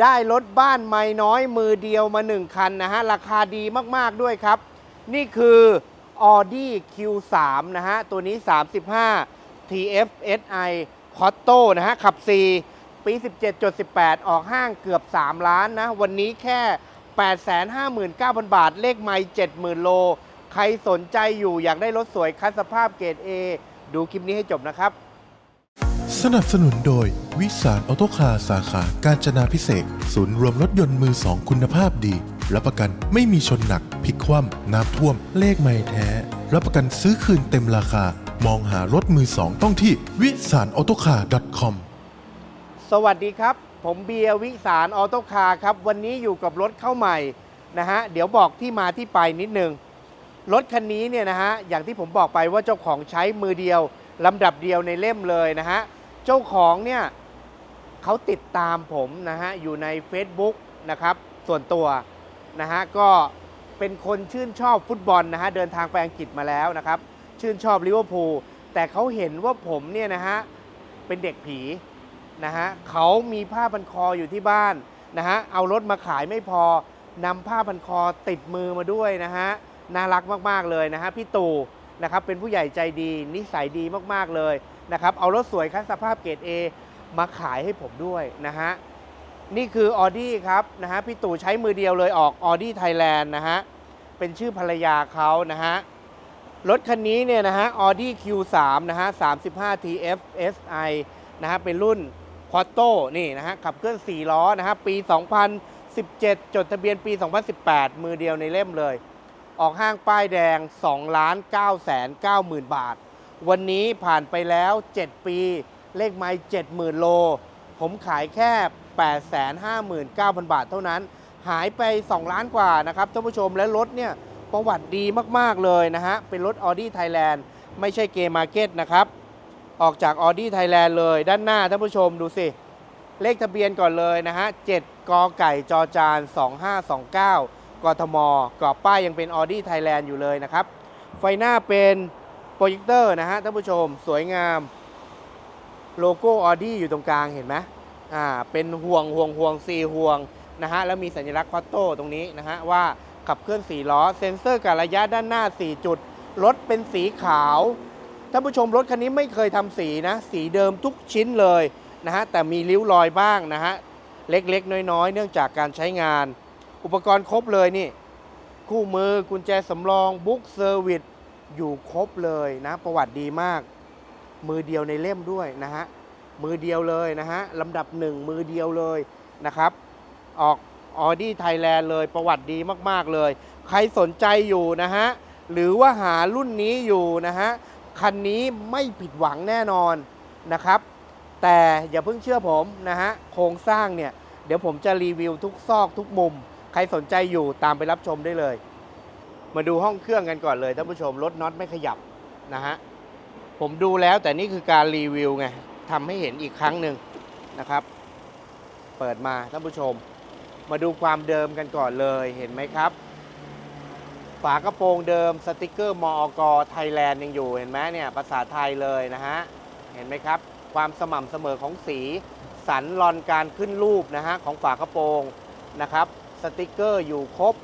ได้รถบ้านไม่น้อยมือเดียวมา 1 คันนะฮะ ราคาดีมาก ๆ ด้วยครับ นี่คือ Audi Q3 นะฮะ ตัวนี้ 35 TFSI c o t t o นะฮะ ขับ 4 ปี 17.18 ออกห้างเกือบ 3 ล้านนะ วันนี้แค่ 859,000 บาท เลขไม่70,000 โล ใครสนใจอยู่อยากได้รถสวยคัดสภาพเกรด A ดูคลิปนี้ให้จบนะครับ สนับสนุนโดย วิสารออโตคาร์สาขาการจนาพิเศษ ศูนย์รวมรถยนต์มือสองคุณภาพดีรับประกันไม่มีชนหนักพลิกคว่ำน้ำท่วม เลขไม่แท้ รับประกันซื้อคืนเต็มราคา มองหารถมือสองต้องที่วิสารออโตคาร์ .com สวัสดีครับ ผมเบียร์วิสารออโตคาร์ครับ วันนี้อยู่กับรถเข้าใหม่นะฮะเดี๋ยวบอกที่มาที่ไปนิดนึง รถคันนี้เนี่ยนะฮะอย่างที่ผมบอกไปว่าเจ้าของใช้มือเดียวลำดับเดียวในเล่มเลยนะฮะ เจ้าของเนี่ยเขาติดตามผมนะฮะอยู่ใน Facebook นะครับส่วนตัวนะฮะก็เป็นคนชื่นชอบฟุตบอลนะฮะเดินทางไปอังกฤษมาแล้วนะครับ ชื่นชอบลิเวอร์พูลแต่เขาเห็นว่าผมเนี่ยนะฮะเป็นเด็กผีนะฮะเขามีผ้าพันคออยู่ที่บ้านนะฮะเอารถมาขายไม่พอนำผ้าพันคอติดมือมาด้วยนะฮะน่ารักมาก ๆ เลยนะฮะพี่ตู่นะครับเป็นผู้ใหญ่ใจดีนิสัยดีมาก ๆ เลย นะครับ เอารถสวยคันสภาพเกรด A มาขายให้ผมด้วยนะฮะ นี่คือออดี้ครับนะฮะ พี่ตู่ใช้มือเดียวเลยออกออดี้ไทยแลนด์นะฮะ เป็นชื่อภรรยาเขานะฮะ รถคันนี้เนี่ยนะฮะ Audi Q3 นะฮะ 35 TFSI นะฮะ เป็นรุ่นควอตโต้นี่นะฮะ ขับเคลื่อน 4 ล้อนะฮะ ปี 2017 จดทะเบียนปี 2018 มือเดียวในเล่มเลย ออกห้างป้ายแดง2ล้าน9แสน9หมื่นบาท วันนี้ผ่านไปแล้ว 7 ปี เลขไม้70,000 โล ผมขายแค่ 859,000 บาทเท่านั้น หายไป 2 ล้านกว่านะครับท่านผู้ชมและรถเนี่ยประวัติดีมาก ๆ เลยนะฮะ เป็นรถ Audi Thailand ไม่ใช่เกมาร์เก็ตนะครับ ออกจาก Audi Thailand เลยด้านหน้าท่านผู้ชมดูสิ เลขทะเบียนก่อนเลยนะฮะ 7 กไก่จอจาน 2529 กทมกรอบป้ายยังเป็น Audi Thailand อยู่เลยนะครับ ไฟหน้าเป็น โปรเจคเตอร์นะฮะท่านผู้ชมสวยงาม โลโก้ Audi อยู่ตรงกลางเห็นไหมอ่าเป็นห่วงห่วงห่วงสี่ห่วงนะฮะแล้วมีสัญลักษณ์ควอตโต้ตรงนี้นะฮะว่าขับเคลื่อน4ล้อ เซ็นเซอร์กับระยะด้านหน้า 4 จุดรถเป็นสีขาวท่านผู้ชมรถคันนี้ไม่เคยทำสีนะ สีเดิมทุกชิ้นเลยนะฮะแต่มีริ้วรอยบ้างนะฮะเล็กๆ น้อยๆ เนื่องจากการใช้งาน อุปกรณ์ครบเลยนี่ คู่มือกุญแจสำรองบุ๊กเซอร์วิส อยู่ครบเลยนะ ประวัติดีมาก มือเดียวในเล่มด้วยนะฮะมือเดียวเลยนะฮะลำดับหนึ่งมือเดียวเลยนะครับ ออกออดี้ไทยแลนด์เลยประวัติดีมาก ๆ เลย ใครสนใจอยู่นะฮะ หรือว่าหารุ่นนี้อยู่นะฮะ คันนี้ไม่ผิดหวังแน่นอนนะครับ แต่อย่าเพิ่งเชื่อผมนะฮะ โครงสร้างเนี่ย เดี๋ยวผมจะรีวิวทุกซอกทุกมุม ใครสนใจอยู่ตามไปรับชมได้เลย มาดูห้องเครื่องกันก่อนเลยท่านผู้ชมรถน็อตไม่ขยับนะฮะผมดูแล้วแต่นี่คือการรีวิวไงทำให้เห็นอีกครั้งหนึ่งนะครับ เปิดมาท่านผู้ชม มาดูความเดิมกันก่อนเลยเห็นไหมครับ ฝากระโปรงเดิมสติกเกอร์มอกไทยแลนด์ยังอยู่เห็นไหมเนี่ยภาษาไทยเลยนะฮะเห็นไหมครับ ความสม่ำเสมอของสีสันลอนการขึ้นรูปนะฮะของฝากระโปรงนะครับ สติกเกอร์อยู่ครบ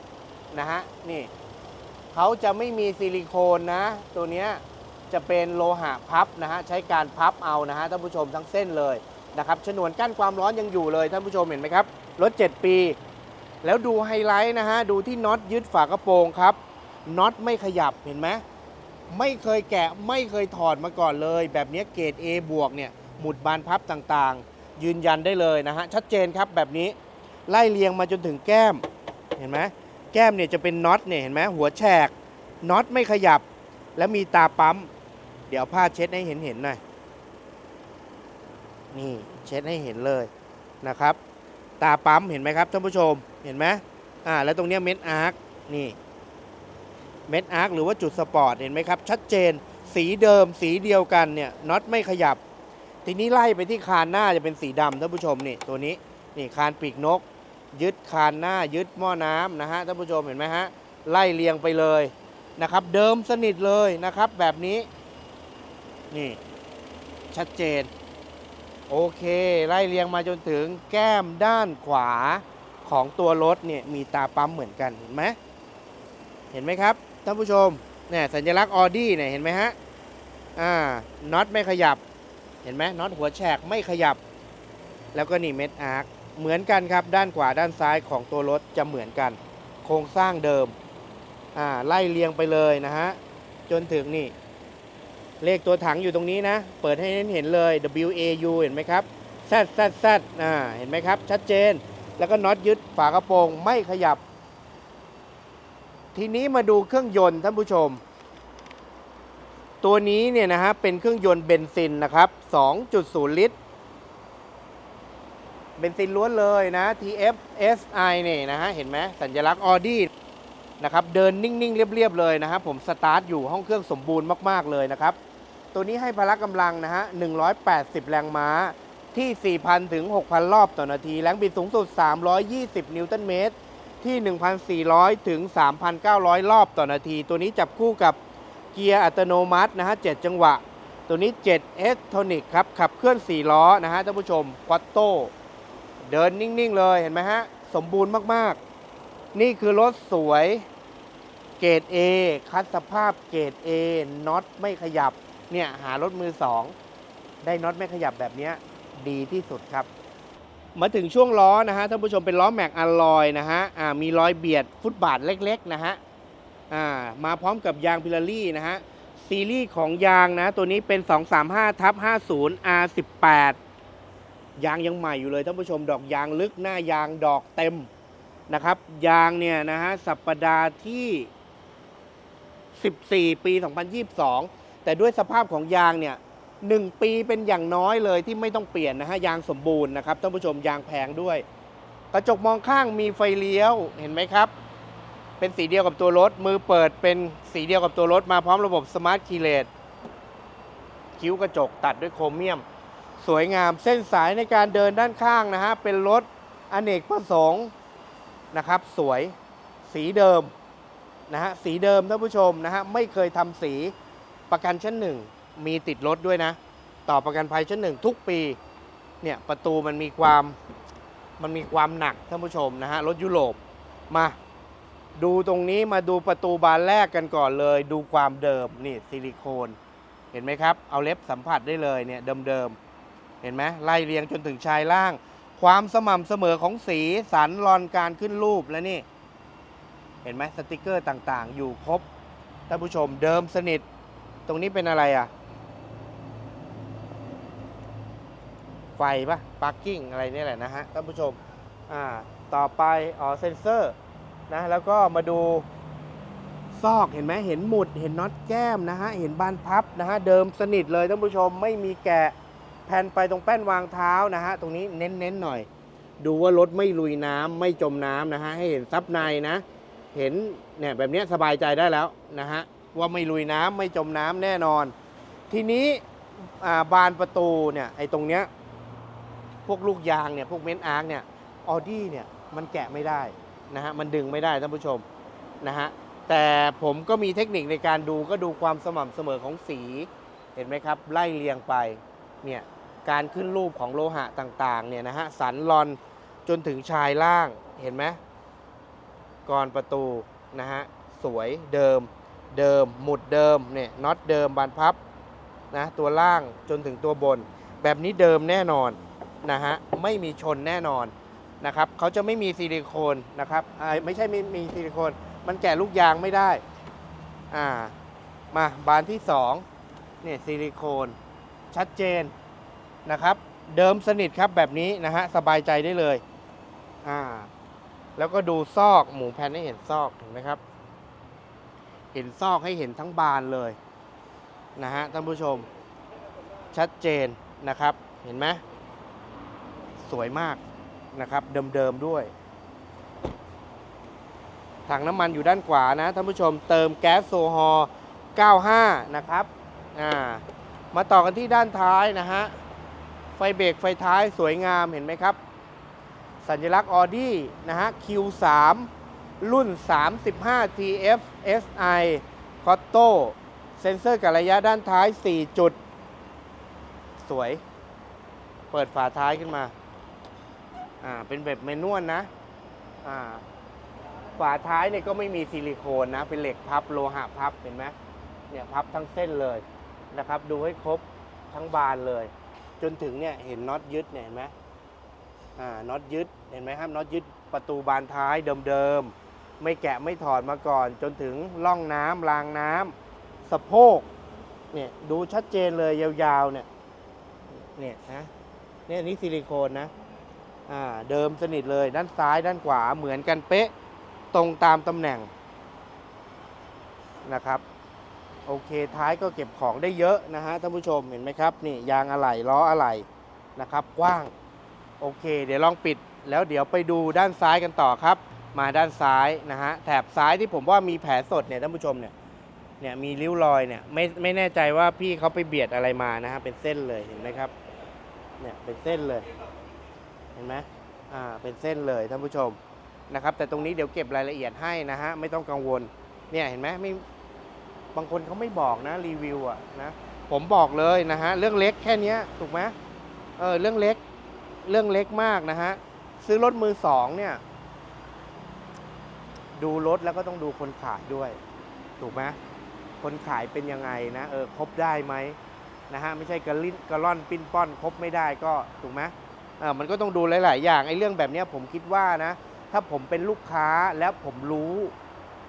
นะฮะนี่ เขาจะไม่มีซิลิโคนนะ ตัวเนี้ยจะเป็นโลหะพับนะฮะใช้การพับเอานะฮะท่านผู้ชมทั้งเส้นเลยนะครับฉนวนกั้นความร้อนยังอยู่เลยท่านผู้ชมเห็นไหมครับรถ 7 ปี แล้วดูไฮไลท์นะฮะดูที่น็อตยึดฝากระโปรงครับน็อตไม่ขยับเห็นไหมไม่เคยแกะไม่เคยถอดมาก่อนเลย แบบนี้เกรด A บวกเนี่ยหมุดบานพับต่างๆ ยืนยันได้เลยนะฮะชัดเจนครับแบบนี้ไล่เรียงมาจนถึงแก้มเห็นไหม แก้มเนี่ยจะเป็นน็อตเนี่ยเห็นไหมหัวแฉกน็อตไม่ขยับ แล้วมีตาปั๊ม เดี๋ยวผ้าเช็ดให้เห็นเห็นๆหน่อยนี่เช็ดให้เห็นเลยนะครับ ตาปั๊มเห็นไหมครับท่านผู้ชมเห็นไหมอ่าแล้วตรงเนี้ยเม็ดอาร์คนี่เม็ดอาร์คหรือว่าจุดสปอร์ตเห็นไหมครับ ชัดเจนสีเดิมสีเดียวกันเนี่ยน็อตไม่ขยับ ทีนี้ไล่ไปที่คานหน้าจะเป็นสีดำท่านผู้ชมนี่ตัวนี้นี่คานปีกนก ยึดคานหน้ายึดหม้อน้ำนะฮะท่านผู้ชมเห็นไหมฮะไล่เรียงไปเลยนะครับ เดิมสนิทเลยนะครับ แบบนี้ นี่ ชัดเจน โอเค ไล่เรียงมาจนถึงแก้มด้านขวาของตัวรถเนี่ยมีตาปั๊มเหมือนกันเห็นไหมเห็นไหมครับท่านผู้ชมเนี่ยสัญลักษณ์ออดี้เนี่ยเห็นไหมฮะอ่าน็อตไม่ขยับ เห็นไหมน็อตหัวแฉกไม่ขยับ แล้วก็นี่เม็ดอาร์ค เหมือนกันครับด้านขวาด้านซ้ายของตัวรถจะเหมือนกัน โครงสร้างเดิมอ่าไล่เรียงไปเลยนะฮะจนถึงนี่ เลขตัวถังอยู่ตรงนี้นะ เปิดให้เห็นเลย W A U เห็นไหมครับ Z Z Z อ่าเห็นไหมครับ ชัดเจนแล้วก็น็อตยึดฝากระโปรงไม่ขยับ ทีนี้มาดูเครื่องยนต์ท่านผู้ชม ตัวนี้เนี่ยนะฮะเป็นเครื่องยนต์เบนซินนะครับ 2.0 ลิตร เบนซินล้วนเลยนะ TF SI เนี่ยนะฮะ เห็นไหมสัญลักษณ์ Audi นะครับ เดินนิ่ง ๆ เรียบ ๆ เลยนะครับผมสตาร์ทอยู่ห้องเครื่องสมบูรณ์มาก ๆ เลยนะครับ ตัวนี้ให้พละกำลังนะฮะ 180 แรงม้าที่ 4,000 ถึง 6,000 รอบต่อนาที แรงบิดสูงสุด 320 นิวตันเมตร ที่ 1,400 ถึง 3,900 รอบต่อนาที ตัวนี้จับคู่กับเกียร์อัตโนมัตินะฮะ 7 จังหวะ ตัวนี้7 S Tonic ครับ ขับเคลื่อน 4 ล้อนะฮะท่านผู้ชมควอตโต เดินนิ่ง ๆ เลยเห็นไหมฮะ สมบูรณ์มากๆ นี่คือรถสวยเกรด A คัดสภาพเกรด A น็อตไม่ขยับ เนี่ย หารถมือ2ได้น็อตไม่ขยับแบบนี้ดีที่สุดครับ มาถึงช่วงล้อนะฮะท่านผู้ชมเป็นล้อแม็กอลลอยนะฮะอ่ามีรอยเบียดฟุตบาทเล็ก ๆ นะฮะอ่ามาพร้อมกับยางพิลารี่นะฮะซีรีส์ของยางนะ ตัวนี้เป็น 235ทับ50 R18 ยางยังใหม่อยู่เลยท่านผู้ชมดอกยางลึกหน้ายางดอกเต็มนะครับ ยางเนี่ยนะฮะสัปดาห์ที่ 14 ปี 2022 แต่ด้วยสภาพของยางเนี่ย1ปีเป็นอย่างน้อยเลยที่ไม่ต้องเปลี่ยนนะฮะยางสมบูรณ์นะครับท่านผู้ชมยางแพงด้วย กระจกมองข้างมีไฟเลี้ยวเห็นไหมครับ เป็นสีเดียวกับตัวรถ มือเปิดเป็นสีเดียวกับตัวรถมาพร้อมระบบสมาร์ทคีเลสคิ้วกระจกตัดด้วยโครเมียม สวยงามเส้นสายในการเดินด้านข้างนะฮะ เป็นรถอเนกประสงค์นะครับ สวยสีเดิมนะฮะสีเดิมท่านผู้ชมนะฮะไม่เคยทำสีประกันชั้นหนึ่งมีติดรถด้วยนะ ต่อประกันภัยชั้นหนึ่งทุกปีเนี่ยประตูมันมีความมันมีความหนักท่านผู้ชมนะฮะรถยุโรปมาดูตรงนี้มาดูประตูบานแรกกันก่อนเลย ดูความเดิมนี่ซิลิโคน เห็นไหมครับ เอาเล็บสัมผัสได้เลยเนี่ยเดิมๆ เห็นไหมไล่เรียงจนถึงชายล่าง ความสม่ำเสมอของสีสันรอนการขึ้นรูปแล้วนี่ เห็นไหมสติกเกอร์ต่างๆ อยู่ครบท่านผู้ชมเดิมสนิท ตรงนี้เป็นอะไรอะ ไฟปะปาร์กิ้งอะไรนี่แหละนะฮะท่านผู้ชมอ่าต่อไปอ๋อเซนเซอร์นะแล้วก็มาดูซอกเห็นไหมเห็นหมุดเห็นน็อตแก้มนะฮะ เห็นบานพับนะฮะ เดิมสนิทเลยท่านผู้ชมไม่มีแกะ แผ่นไปตรงแป้นวางเท้านะฮะ ตรงนี้เน้นๆหน่อย ดูว่ารถไม่ลุยน้ำไม่จมน้ำนะฮะ ให้เห็นซับในนะ เห็นเนี่ยแบบนี้สบายใจได้แล้วนะฮะ ว่าไม่ลุยน้ำไม่จมน้ำแน่นอน ทีนี้บานประตูเนี่ยไอ้ตรงเนี้ยพวกลูกยางเนี่ยพวกเม้นอาร์คเนี่ยออดี้เนี่ยมันแกะไม่ได้นะฮะมันดึงไม่ได้ท่านผู้ชมนะฮะแต่ผมก็มีเทคนิคในการดูก็ดูความสม่ำเสมอของสี เห็นไหมครับ ไล่เรียงไปเนี่ย การขึ้นรูปของโลหะต่างๆเนี่ยนะฮะสันลอนจนถึงชายล่างเห็นไหมกรอนประตูนะฮะสวยเดิมเดิมหมุดเดิมเนี่ยน็อตเดิมบานพับนะตัวล่างจนถึงตัวบน แบบนี้เดิมแน่นอนนะฮะไม่มีชนแน่นอนนะครับเขาจะไม่มีซิลิโคนนะครับไม่ใช่ไม่มีซิลิโคน มันแกะลูกยางไม่ได้อ่ามาบานที่2เนี่ยซิลิโคนชัดเจน นะครับ เดิมสนิทครับแบบนี้นะฮะสบายใจได้เลยอ่าแล้วก็ดูซอกหมูแผ่นให้เห็นซอกเห็นไหมครับ เห็นซอกให้เห็นทั้งบานเลยนะฮะท่านผู้ชมชัดเจนนะครับ เห็นไหมสวยมากนะครับ เดิมๆด้วย ถังน้ำมันอยู่ด้านขวานะท่านผู้ชมเติมแก๊สโซฮอล์95 นะครับอ่ามาต่อกันที่ด้านท้ายนะฮะ ฟเบรกไฟท้ายสวยงามเห็นไหมครับ สัญลักษณ์ Audi นะฮะ Q3 รุ่น 35 TF SI c o t t o เซ็นเซอร์กับระยะด้านท้าย 4 จุด สวย เปิดฝาท้ายขึ้นมา อ่า เป็นแบบเมนวลนะ อ่า ฝาท้ายเนี่ยก็ไม่มีซิลิโคนนะ เป็นเหล็กพับโลหะพับเห็นไหมเนี่ยพับทั้งเส้นเลยนะครับ ดูให้ครบทั้งบานเลย จนถึงเนี่ยเห็นน็อตยึดเนี่ยเห็นไหมอ่าน็อตยึดเห็นไหมครับน็อตยึดประตูบานท้ายเดิมๆไม่แกะไม่ถอดมาก่อน จนถึงร่องน้ำรางน้ำสะโพกเนี่ยดูชัดเจนเลยยาวๆเนี่ยเนี่ยนะเนี่ยอันนี่ซิลิโคนนะอ่าเดิมสนิทเลยด้านซ้ายด้านขวาเหมือนกันเป๊ะตรงตามตำแหน่งนะครับ โอเคท้ายก็เก็บของได้เยอะนะฮะท่านผู้ชมเห็นไหมครับนี่ยางอะไหล่ล้ออะไหล่นะครับกว้างโอเค เดี๋ยวลองปิดแล้วเดี๋ยวไปดูด้านซ้ายกันต่อครับ มาด้านซ้ายนะฮะแถบซ้ายที่ผมว่ามีแผลสดเนี่ยท่านผู้ชมเนี่ยเนี่ยมีริ้วรอยเนี่ยไม่ไม่แน่ใจว่าพี่เขาไปเบียดอะไรมานะฮะเป็นเส้นเลยเห็นไหมครับเนี่ยเป็นเส้นเลยเห็นไหมอ่าเป็นเส้นเลยท่านผู้ชมนะครับแต่ตรงนี้เดี๋ยวเก็บรายละเอียดให้นะฮะไม่ต้องกังวลเนี่ยเห็นไหมไม่ บางคนเขาไม่บอกนะรีวิวอะนะผมบอกเลยนะฮะเรื่องเล็กแค่นี้ถูกไหมเออเรื่องเล็กเรื่องเล็กมากนะฮะซื้อรถมือสองเนี่ย ดูรถแล้วก็ต้องดูคนขายด้วย ถูกไหมคนขายเป็นยังไงนะเออครบได้ไหมนะฮะไม่ใช่กระลิ้นกระล่อนปิ้นป้อนครบไม่ได้ก็ถูกไหมเออมันก็ต้องดูหลาย ๆ อย่างไอ้เรื่องแบบนี้ผมคิดว่านะ ถ้าผมเป็นลูกค้าแล้วผมรู้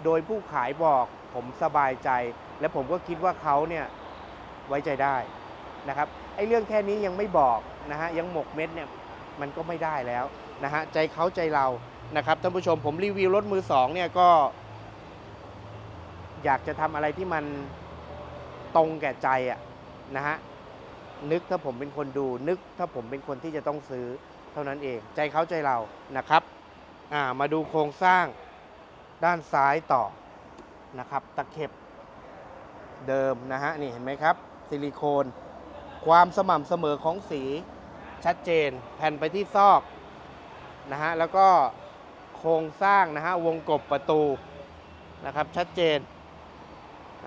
โดยผู้ขายบอก ผมสบายใจ และผมก็คิดว่าเขาเนี่ยไว้ใจได้นะครับไอ้เรื่องแค่นี้ยังไม่บอกนะฮะยังหมกเม็ดเนี่ยมันก็ไม่ได้แล้วนะฮะใจเขาใจเรานะครับท่านผู้ชมผมรีวิวรถมือสองเนี่ยก็ อยากจะทำอะไรที่มันตรงแก่ใจอะนะฮะนึกถ้าผมเป็นคนดู นึกถ้าผมเป็นคนที่จะต้องซื้อเท่านั้นเอง ใจเขาใจเรานะครับอ่ามาดูโครงสร้างด้านซ้ายต่อ นะครับตะเข็บเดิมนะฮะนี่เห็นไหมครับซิลิโคน ความสม่ำเสมอของสีชัดเจนแผ่นไปที่ซอกนะฮะแล้วก็โครงสร้างนะฮะวงกบประตูนะครับชัดเจน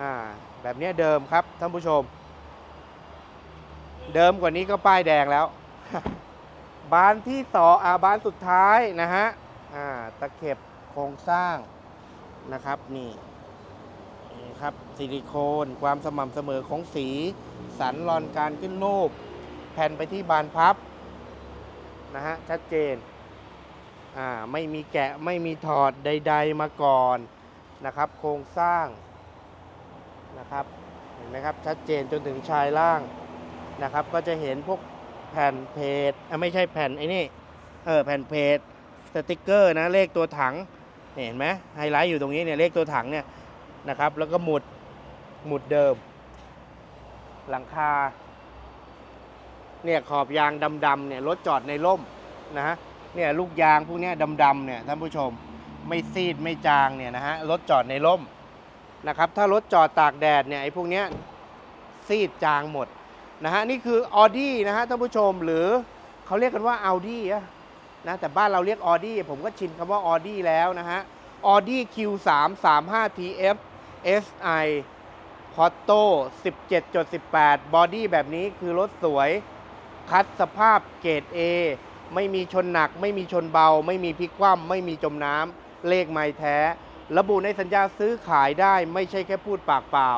อ่าแบบนี้เดิมครับท่านผู้ชม เดิมกว่านี้ก็ป้ายแดงแล้ว บานที่สองอาบานสุดท้ายนะฮะอ่าตะเข็บโครงสร้างนะครับนี่ ครับซิลิโคนความสม่ำเสมอของสี สันรอนการขึ้นรูป แผ่นไปที่บานพับนะฮะชัดเจนอ่าไม่มีแกะไม่มีถอดใด ๆ มาก่อนนะครับ โครงสร้างนะครับเห็นไหมครับชัดเจนจนถึงชายล่างนะครับ ก็จะเห็นพวกแผ่นเพจอะไม่ใช่แผ่นไอ้นี่เออแผ่นเพจสติกเกอร์นะเลขตัวถังเห็นไหมไฮไลท์อยู่ตรงนี้เนี่ยเลขตัวถังเนี่ย นะครับ แล้วก็หมุดหมุดเดิม หลังคา เนี่ยขอบยางดำๆเนี่ยรถจอดในร่มนะฮะเนี่ยลูกยางพวกเนี้ยดำๆเนี่ยท่านผู้ชมไม่ซีดไม่จางเนี่ยนะฮะรถจอดในร่มนะครับ ถ้ารถจอดตากแดดเนี่ยไอ้พวกเนี้ยซีดจางหมดนะฮะนี่คือ Audi นะฮะท่านผู้ชมหรือเขาเรียกกันว่า Audi อะนะแต่บ้านเราเรียก Audi ผมก็ชินคำว่า Audi แล้วนะฮะ Audi Q3 35 TF SI p o r t o 17.18 บอดี้แบบนี้คือรถสวย คัดสภาพเกรด A ไม่มีชนหนัก ไม่มีชนเบา ไม่มีพลิกคว่ำไม่มีจมน้ำเลขไม่แท้ ระบุในสัญญาซื้อขายได้ ไม่ใช่แค่พูดปากเปล่า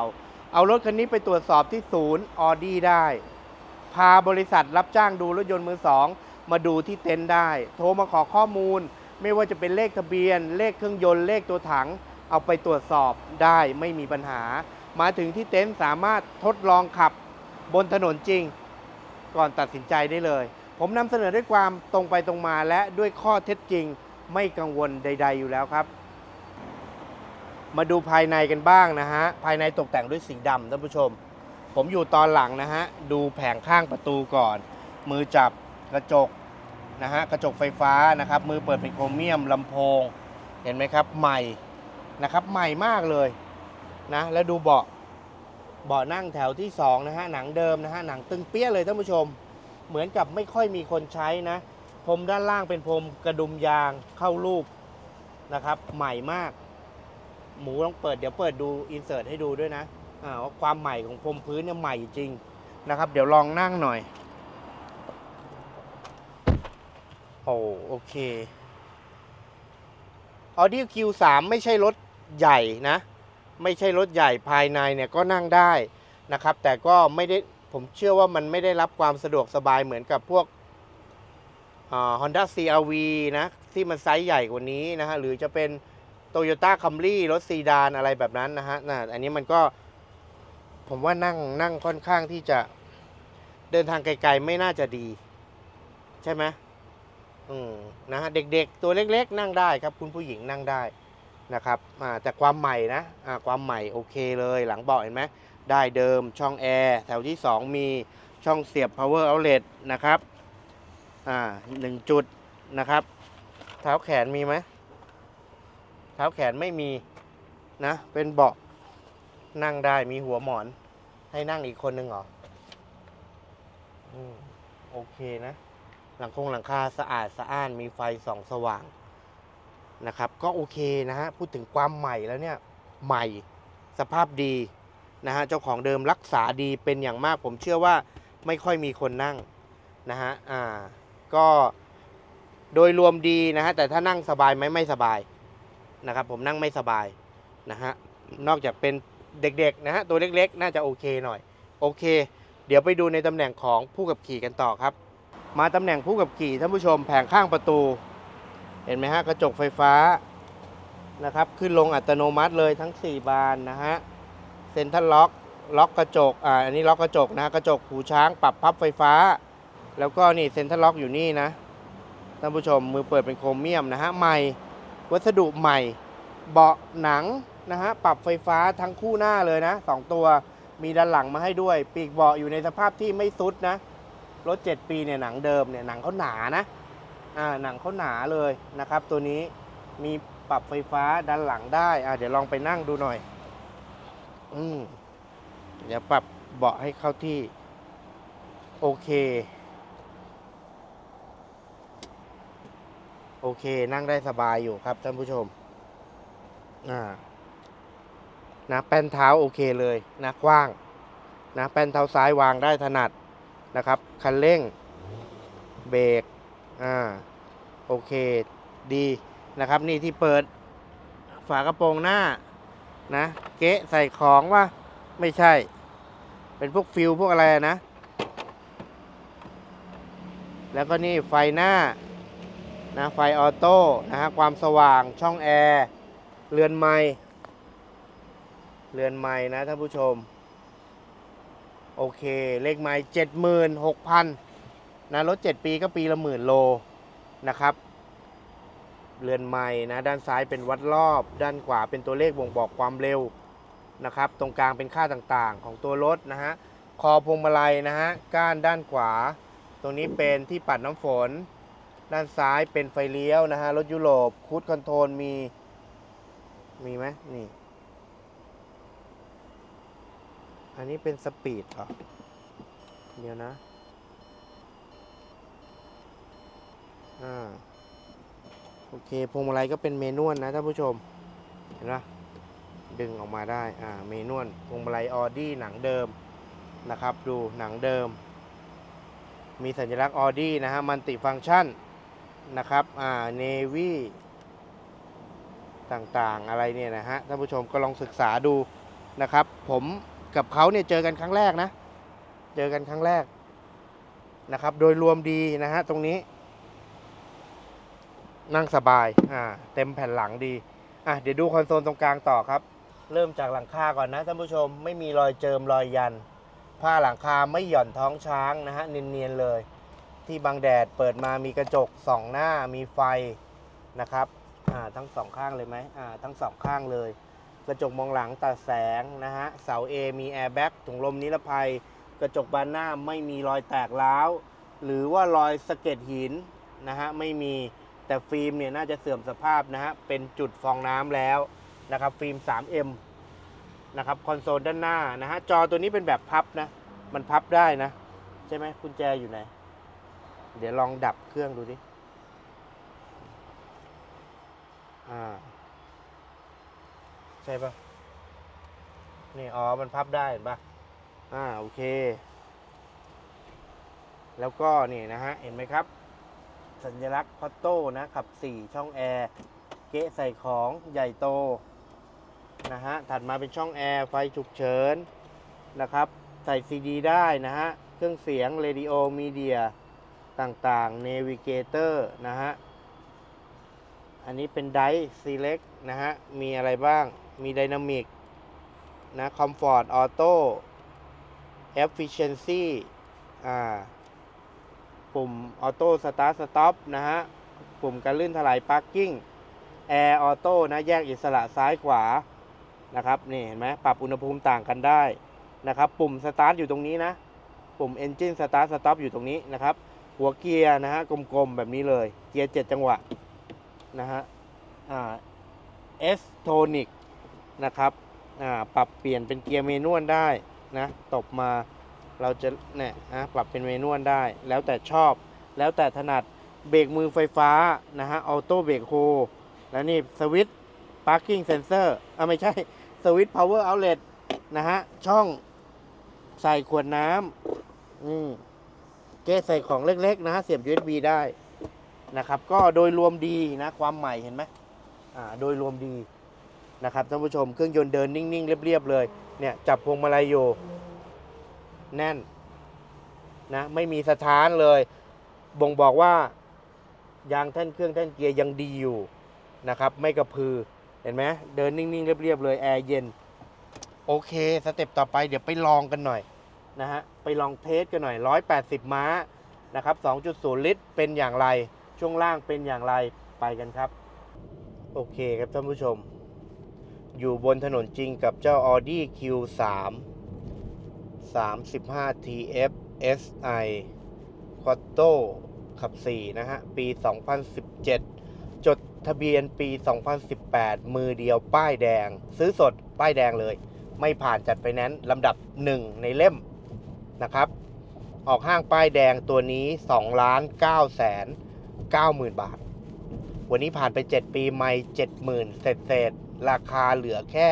เอารถคันนี้ไปตรวจสอบที่ศูนย์ออดี้ได้ พาบริษัทรับจ้างดูรถยนต์มือสอง มาดูที่เต็นท์ได้ โทรมาขอข้อมูล ไม่ว่าจะเป็นเลขทะเบียน เลขเครื่องยนต์เลขตัวถัง เอาไปตรวจสอบได้ไม่มีปัญหา มาถึงที่เต็นท์สามารถทดลองขับบนถนนจริง ก่อนตัดสินใจได้เลย ผมนำเสนอด้วยความตรงไปตรงมาและด้วยข้อเท็จจริงไม่กังวลใด ๆ อยู่แล้วครับ มาดูภายในกันบ้างนะฮะ ภายในตกแต่งด้วยสีดำท่านผู้ชม ผมอยู่ตอนหลังนะฮะ ดูแผงข้างประตูก่อน มือจับกระจกนะฮะ กระจกไฟฟ้านะครับ มือเปิดเป็นโครเมียมลำโพง เห็นไหมครับ ใหม่ นะครับ ใหม่มากเลยนะ แล้วดูเบาะเบาะนั่งแถวที่สองนะฮะ หนังเดิมนะฮะ หนังตึงเปี้ยเลยท่านผู้ชม เหมือนกับไม่ค่อยมีคนใช้นะ พรมด้านล่างเป็นพรมกระดุมยางเข้ารูปนะครับ ใหม่มาก หมูต้องเปิดเดี๋ยวเปิดดูอินเสิร์ตให้ดูด้วยนะอ่าว่าความใหม่ของพรมพื้นเนี่ยใหม่จริงนะครับ เดี๋ยวลองนั่งหน่อยโอเค Audi Q3 ไม่ใช่รถ ใหญ่นะ ไม่ใช่รถใหญ่ภายในเนี่ยก็นั่งได้นะครับ แต่ก็ไม่ได้ผมเชื่อว่ามันไม่ได้รับความสะดวกสบายเหมือนกับพวกฮอ่า Honda CRV นะ ที่มันไซส์ใหญ่กว่านี้นะฮะ หรือจะเป็น Toyota Camry รถซีดานอะไรแบบนั้นนะฮะนะอันนี้มันก็ ผมว่านั่งนั่งค่อนข้างที่จะเดินทางไกลๆไม่น่าจะดี ใช่ไหมอืมนะฮะ เด็กๆ ตัวเล็กๆ นั่งได้ครับ คุณผู้หญิงนั่งได้ นะครับแต่ความใหม่นะความใหม่โอเคเลยหลังเบาะเห็นไหมได้เดิมช่องแอร์แถวที่ 2 มีช่องเสียบ power outlet นะครับหนึ่งจุดนะครับ เท้าแขนมีไหมเท้าแขนไม่มีนะเป็นเบาะนั่งได้มีหัวหมอน ให้นั่งอีกคนหนึ่งเหรออโอเคนะ หลังคงหลังคาสะอาดสะอ้านมีไฟส่องสว่าง นะครับก็โอเคนะฮะพูดถึงความใหม่แล้วเนี่ยใหม่สภาพดีนะฮะเจ้าของเดิมรักษาดีเป็นอย่างมาก ผมเชื่อว่าไม่ค่อยมีคนนั่งนะฮะอ่าก็โดยรวมดีนะฮะแต่ถ้านั่งสบายไหมไม่สบายนะครับผมนั่งไม่สบายนะฮะนอกจากเป็นเด็กๆนะฮะตัวเล็กๆ น่าจะโอเคหน่อยโอเค เดี๋ยวไปดูในตำแหน่งของผู้ขับขี่กันต่อครับ มาตำแหน่งผู้ขับขี่ท่านผู้ชมแผงข้างประตู เห็นไหมฮะกระจกไฟฟ้านะครับ ขึ้นลงอัตโนมัติเลยทั้ง 4 บานนะฮะเซ็นทรัลล็อกล็อกกระจกอ่าอันนี้ล็อกกระจกนะกระจกหูช้างปรับพับไฟฟ้า แล้วก็นี่เซ็นทรัลล็อกอยู่นี่นะท่านผู้ชมมือเปิดเป็นโครเมียมนะฮะใหม่วัสดุใหม่ เบาะหนังนะฮะปรับไฟฟ้าทั้งคู่หน้าเลยนะสองตัวมีด้านหลังมาให้ด้วย ปีกเบาะอยู่ในสภาพที่ไม่ซุดนะรถ 7 ปีเนี่ยหนังเดิมเนี่ยหนังเขาหนานะ อ่าหนังเขาหนาเลยนะครับ ตัวนี้มีปรับไฟฟ้าด้านหลังได้อ่าเดี๋ยวลองไปนั่งดูหน่อย อืมเดี๋ยวปรับเบาะให้เข้าที่ โอเค โอเค นั่งได้สบายอยู่ครับท่านผู้ชม อ่านะแป้นเท้าโอเคเลยนะกว้างนะแป้นเท้าซ้ายวางได้ถนัดนะครับ คันเร่ง เบรกอ่า โอเคดีนะครับนี่ที่เปิดฝากระโปรงหน้านะเก๊ะใส่ของว่าไม่ใช่ เป็นพวกฟิวพวกอะไรนะ แล้วก็นี่ไฟหน้านะไฟออโต้นะฮะความสว่างช่องแอร์เรือนไม้เรือนไม้นะท่านผู้ชม โอเค เลขไม้เจ็ดหมื่นหกพันนะรถ7ปีก็ปีละหมื่นโล นะครับ เรือนไม้นะด้านซ้ายเป็นวัดรอบ ด้านขวาเป็นตัวเลขบ่งบอกความเร็วนะครับ ตรงกลางเป็นค่าต่างๆ ของตัวรถนะฮะคอพวงมาลัยนะฮะก้านด้านขวา ตรงนี้เป็นที่ปัดน้ำฝน ด้านซ้ายเป็นไฟเลี้ยวนะฮะรถยุโรปคูดคอนโทรลมีมีไหมนี่ อันนี้เป็นสปีดเหรอเดี๋ยวนะ อ่าโอเคพวงมาลัยก็เป็นเมนวลนะท่านผู้ชมเห็นไหมดึงออกมาได้อ่าเมนวลพวงมาลัยออดี้หนังเดิมนะครับ ดูหนังเดิม มีสัญลักษณ์ออดี้นะฮะมันติฟังก์ชันนะครับอ่าเนวี่ต่างๆอะไรเนี่ยนะฮะท่านผู้ชมก็ลองศึกษาดูนะครับ ผมกับเขาเนี่ยเจอกันครั้งแรกนะ เจอกันครั้งแรกนะครับ โดยรวมดีนะฮะตรงนี้ นั่งสบาย อ่า เต็มแผ่นหลังดี อะ เดี๋ยวดูคอนโซลตรงกลางต่อครับ เริ่มจากหลังคาก่อนนะท่านผู้ชม ไม่มีรอยเจิมรอยยัน ผ้าหลังคาไม่หย่อนท้องช้างนะฮะ เนียนๆเลย ที่บังแดดเปิดมามีกระจกสองหน้า มีไฟนะครับ อ่า ทั้งสองข้างเลยไหมอ่า ทั้งสองข้างเลย กระจกมองหลังตัดแสงนะฮะ เสา A มีแอร์แบ็กถุงลมนิรภัย กระจกบานหน้าไม่มีรอยแตกร้าว หรือว่ารอยสะเก็ดหินนะฮะ ไม่มี แต่ฟิล์มเนี่ยน่าจะเสื่อมสภาพนะฮะเป็นจุดฟองน้ำแล้วนะครับฟิล์ม 3M นะครับคอนโซลด้านหน้านะฮะจอตัวนี้เป็นแบบพับนะ มันพับได้นะ ใช่ไหมกุญแจอยู่ไหน เดี๋ยวลองดับเครื่องดูดิอ่าใช่ปะนี่อ๋อมันพับได้เห็นปะอ่าโอเค แล้วก็นี่นะฮะเห็นไหมครับ สัญลักษณ์คอตโต้นะขับ 4 ช่องแอร์ เกะใส่ของใหญ่โตนะฮะถัดมาเป็นช่องแอร์ ไฟฉุกเฉินนะครับ ใส่ซีดีได้นะฮะ เครื่องเสียงเรดิโอมีเดียต่างๆเนวิเกเตอร์นะฮะ อันนี้เป็นไดซีเล็กนะฮะ มีอะไรบ้างมีไดนามิกนะคอมฟอร์ตออโต้เอฟฟิเชนซี่อ่า ปุ่มออโต้สตาร์ทสต็อปนะฮะ ปุ่มการลื่นถลายพาร์กิ้งแอร์ออโต้นะแยกอิสระซ้ายขวานะครับนี่เห็นไหมปรับอุณหภูมิต่างกันได้นะครับปุ่มสตาร์ทอยู่ตรงนี้นะ ปุ่ม Engine Start Stop อยู่ตรงนี้นะครับ หัวเกียร์นะฮะกลมๆ แบบนี้เลย เกียร์ 7 จังหวะนะฮะอ่า S Tonic นะครับอ่าปรับเปลี่ยนเป็นเกียร์เมนวลได้นะตบมา เราจะเนี่ยนะปรับเป็นเมนวลได้ แล้วแต่ชอบ แล้วแต่ถนัดเบรกมือไฟฟ้านะฮะออโต้เบรกโฮแล้วนี่สวิตช์ parking sensor อ่าไม่ใช่สวิตช์ power outlet นะฮะ ช่องใส่ขวดน้ำอืมเกสใส่ของเล็ก ๆ นะฮะ เสียบ USB ได้นะครับ ก็โดยรวมดีนะ ความใหม่เห็นไหมอ่า โดยรวมดีนะครับท่านผู้ชมเครื่องยนต์เดินนิ่ง ๆ เรียบ ๆ เลย เนี่ย จับพวงมาลัยอยู่ แน่นนะไม่มีสถานเลย บ่งบอกว่ายางแท่นเครื่องแท่นเกียร์ยังดีอยู่นะครับ ไม่กระพือเห็นไหมเดินนิ่งๆเรียบๆเลยแอร์เย็น โอเคสเต็ปต่อไปเดี๋ยวไปลองกันหน่อยนะฮะไปลองเทสกันหน่อย 180 ม้านะครับ 2.0 ลิตรเป็นอย่างไร ช่วงล่างเป็นอย่างไรไปกันครับ โอเคครับท่านผู้ชม อยู่บนถนนจริงกับเจ้า Audi Q3 35 TF SI Quattro ขับ 4 นะฮะ ปี 2017 จดทะเบียนปี 2018 มือเดียวป้ายแดง ซื้อสดป้ายแดงเลย ไม่ผ่านจัดไฟแนนซ์ลำดับ 1 ในเล่มนะครับ ออกห้างป้ายแดงตัวนี้2ล้าน9แสน9หมื่นบาท วันนี้ผ่านไป 7 ปีไม่70,000 เศษเศษราคาเหลือแค่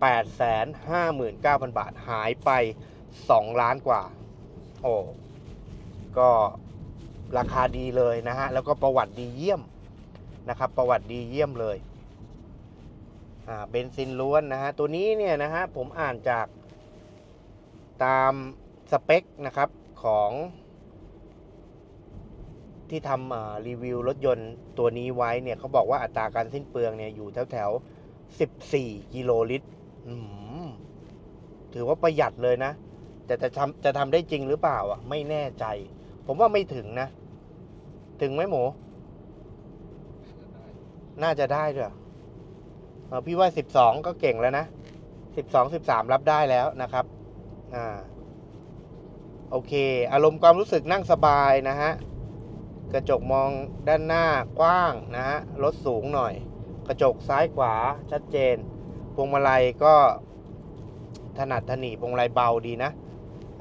8แสน59,000 บาทหายไป 2 ล้านกว่า โอ้ก็ราคาดีเลยนะฮะ แล้วก็ประวัติดีเยี่ยมนะครับ ประวัติดีเยี่ยมเลยอ่าเบนซินล้วนนะฮะ ตัวนี้เนี่ยนะฮะ ผมอ่านจากตามสเปคนะครับของที่ทำรีวิวรถยนต์ตัวนี้ไว้เนี่ยเขาบอกว่าอัตราการสิ้นเปลืองเนี่ยอยู่แถวแถว 14 กิโลลิตร ถือว่าประหยัดเลยนะ แต่จะทำจะทำได้จริงหรือเปล่าอะ ไม่แน่ใจ ผมว่าไม่ถึงนะ ถึงไหมหมู น่าจะได้ด้วยเออพี่ว่า12ก็เก่งแล้วนะ12 13รับได้แล้วนะครับ อ่า โอเค อารมณ์ความรู้สึกนั่งสบายนะฮะ กระจกมองด้านหน้า กว้างนะฮะ รถสูงหน่อย กระจกซ้ายขวาชัดเจน พวงมาลัยก็ถนัดถนีพวงมาลัยเบาดีนะ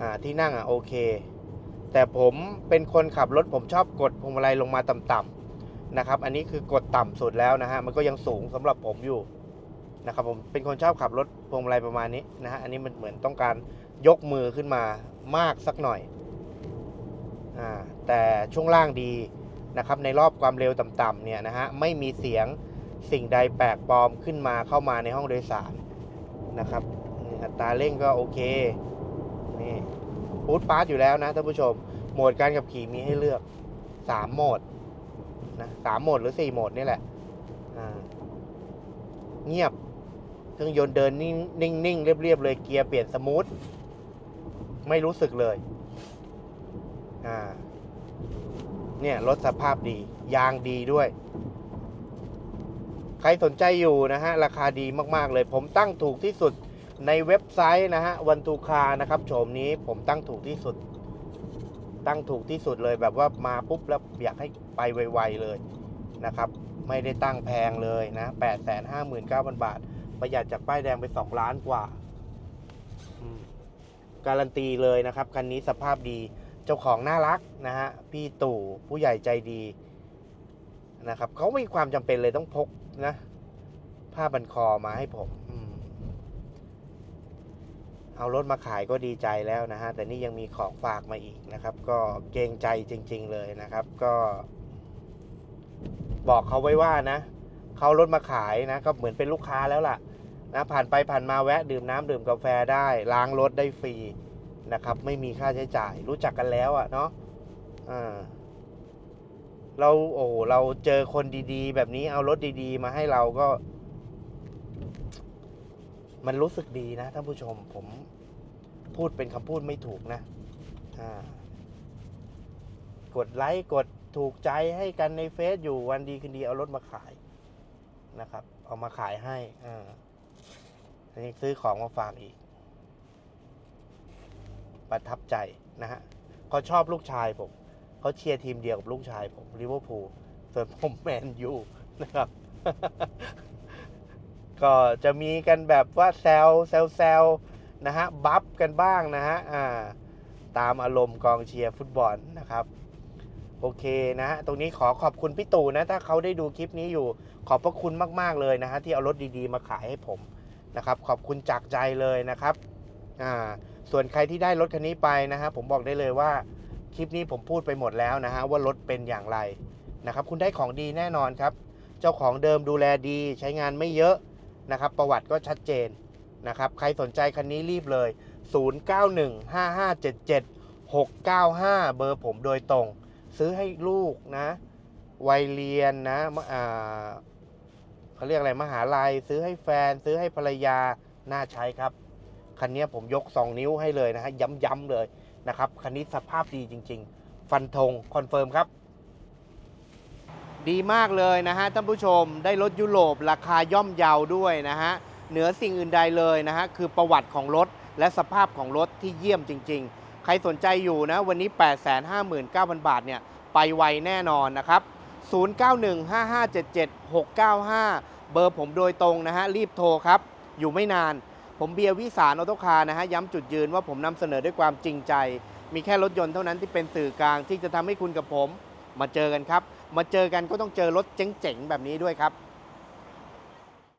อ่าที่นั่งอะโอเค แต่ผมเป็นคนขับรถผมชอบกดพวงมาลัยลงมาต่ำๆนะครับ อันนี้คือกดต่ำสุดแล้วนะฮะมันก็ยังสูงสำหรับผมอยู่นะครับผมเป็นคนชอบขับรถพวงมาลัยประมาณนี้นะฮะอันนี้มันเหมือนต้องการยกมือขึ้นมามากสักหน่อยอ่าแต่ช่วงล่างดีนะครับในรอบความเร็วต่ำๆเนี่ยนะฮะไม่มีเสียง สิ่งใดแปลกปลอมขึ้นมาเข้ามาในห้องโดยสารนะครับอัตราเร่งก็โอเคนี่ฟูดปาร์ตอยู่แล้วนะท่านผู้ชม โหมดการขับขี่มีให้เลือกสามโหมดนะสามโหมดหรือสี่โหมดนี่แหละเงียบเครื่องยนต์เดินนิ่งนิ่งเรียบเรียบๆเลยเกียร์เปลี่ยนสมูทไม่รู้สึกเลยอ่าเนี่ยรถสภาพดี ยางดีด้วย ใครสนใจอยู่นะฮะ ราคาดีมากๆเลย ผมตั้งถูกที่สุดในเว็บไซต์นะฮะวันทูคานะครับโฉมนี้ผมตั้งถูกที่สุด ตั้งถูกที่สุดเลยแบบว่ามาปุ๊บแล้วอยากให้ไปไวๆเลยนะครับ ไม่ได้ตั้งแพงเลยนะ8 5 9 0 0 0บาท ประหยัดจากป้ายแดงไป2ล้านกว่า การันตีเลยนะครับ คันนี้สภาพดี เจ้าของน่ารักนะฮะ พี่ตู่ผู้ใหญ่ใจดี นะครับเขาไม่มีความจำเป็นเลยต้องพกนะ ผ้าบันคอมาให้ผมอมเอารถมาขายก็ดีใจแล้วนะฮะ แต่นี่ยังมีของฝากมาอีกนะครับ ก็เกรงใจจริง ๆ เลยนะครับ ก็ บอกเขาไว้ว่านะเขารถมาขายนะก็เหมือนเป็นลูกค้าแล้วล่ะนะผ่านไปผ่านมาแวะดื่มน้ำดื่มกาแฟได้ล้างรถได้ฟรีนะครับ ไม่มีค่าใช้จ่าย รู้จักกันแล้วอะ่ะเนาะอ่า เราโอ้โหเราเจอคนดีๆ แบบนี้เอารถดีๆ มาให้เราก็ มันรู้สึกดีนะท่านผู้ชม ผมพูดเป็นคำพูดไม่ถูกนะกดไลค์กดถูกใจให้กันในเฟซอยู่วันดีคืนดีเอารถมาขายนะครับ เอามาขายให้อ่าอันนี้ซื้อของมาฝากอีก ประทับใจนะฮะเขาชอบลูกชายผม เขาเชียร์ทีมเดียวกับลูกชายผมลิเวอร์พูลส่วนผมแมนยูนะครับ ก็จะมีกันแบบว่าแซวแซวแซวนะฮะ บัฟกันบ้างนะฮะอ่าตามอารมณ์กองเชียร์ฟุตบอลนะครับ โอเคนะฮะ ตรงนี้ขอขอบคุณพี่ตู่นะ ถ้าเขาได้ดูคลิปนี้อยู่ ขอบพระคุณมาก ๆ เลยนะฮะ ที่เอารถดีๆ มาขายให้ผมนะครับ ขอบคุณจากใจเลยนะครับอ่าส่วนใครที่ได้รถคันนี้ไปนะฮะผมบอกได้เลยว่า คลิปนี้ผมพูดไปหมดแล้วนะฮะว่ารถเป็นอย่างไรนะครับ คุณได้ของดีแน่นอนครับ เจ้าของเดิมดูแลดีใช้งานไม่เยอะนะครับ ประวัติก็ชัดเจนนะครับ ใครสนใจคันนี้รีบเลย 0915577695 เบอร์ผมโดยตรง ซื้อให้ลูกนะวัยเรียนนะเขาเรียกอะไรมหาลัย ซื้อให้แฟน ซื้อให้ภรรยาน่าใช้ครับ คันนี้ผมยก 2 นิ้วให้เลยนะฮะย้ำๆเลย นะครับคันนี้สภาพดีจริง ๆ ฟันธงคอนเฟิร์มครับ ดีมากเลยนะฮะท่านผู้ชมได้รถยุโรปราคาย่อมเยาวด้วยนะฮะเหนือสิ่งอื่นใดเลยนะฮะคือประวัติของรถและสภาพของรถที่เยี่ยมจริง ๆ ใครสนใจอยู่นะวันนี้ 859,000 บาทเนี่ยไปไวแน่นอนนะครับ 0915577695 เบอร์ผมโดยตรงนะฮะรีบโทรครับ อยู่ไม่นาน ผมเบียร์วิสารออโตคาร์นะฮะย้ำจุดยืนว่าผมนำเสนอด้วยความจริงใจ มีแค่รถยนต์เท่านั้นที่เป็นสื่อกลางที่จะทำให้คุณกับผม มาเจอกันครับ มาเจอกันก็ต้องเจอรถเจ๋งๆแบบนี้ด้วยครับ